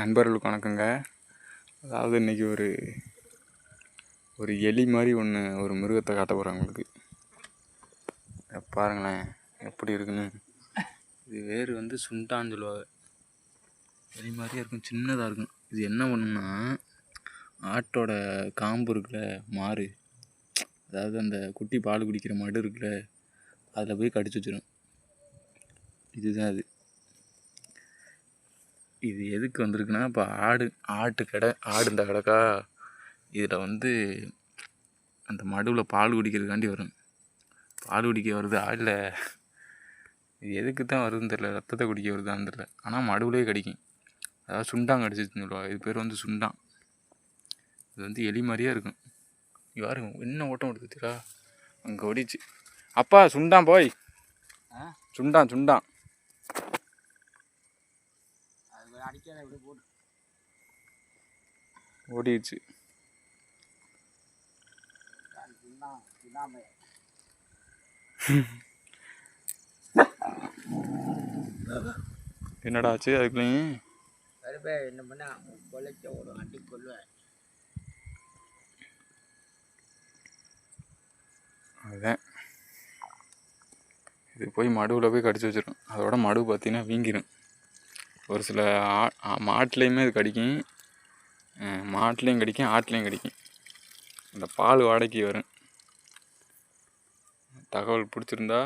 நண்பர்களுக்கு வணக்கங்க. அதாவது இன்றைக்கி ஒரு ஒரு எலி மாதிரி ஒன்று ஒரு மிருகத்தை காட்ட போகிறேன் உங்களுக்கு. பாருங்களேன் எப்படி இருக்குன்னு. இது வேறு வந்து சுண்டான்னு சொல்லுவாங்க. எலி மாதிரியே இருக்கும் சின்னதாக இருக்கும். இது என்ன பண்ணுன்னா ஆட்டோட காம்பு இருக்குல்ல மாறு. அதாவது அந்த குட்டி பால் குடிக்கிற மடு இருக்குல்ல அதில் போய் கடிச்சு வச்சிடும் இதுதான் அது. இது எதுக்கு வந்திருக்குன்னா இப்போ ஆடு ஆட்டு கடை ஆடு இந்த கடைக்கா இதில் வந்து அந்த மடுவில் பால் குடிக்கிறதுக்காண்டி வரும். பால் குடிக்க வருதா இல்லை இது எதுக்கு தான் வருதுன்னு தெரில ரத்தத்தை குடிக்க வருதான்னு தெரில ஆனால் மடுவுலேயே கடிக்கும். அதாவது சுண்டான் கடிச்சிச்சுன்னு சொல்லுவாங்க. இது பேர் வந்து சுண்டான். இது வந்து எலி மாதிரியே இருக்கும். பாருங்க என்ன ஓட்டம் எடுத்துச்சுடா அங்கே ஓடிச்சு. அப்பா சுண்டான் போய். ஆ? சுண்டான் சுண்டான் அது அடிக்காத இப்படி போட்டு. ஓடிடுச்சு. என்னடா ஆச்சு அதுக்குள்ளேயும் கருப்பே என்ன பண்ண கொலைச்ச ஒரு அடி கொல்லுவேன் அதுதான் இது போய் மடுவில் போய் கடிச்சு வச்சிரும். அதோட மடு பார்த்தீங்கன்னா வீங்கிரும். ஒரு சில ஆ மாட்டுலேயுமே இது கடிக்கும். அஹ் மாட்டுலேயும் கடிக்கும் ஆட்லேயும் கடிக்கும். அந்த பால் வாடகைக்கு வரும். தகவல் பிடிச்சிருந்தா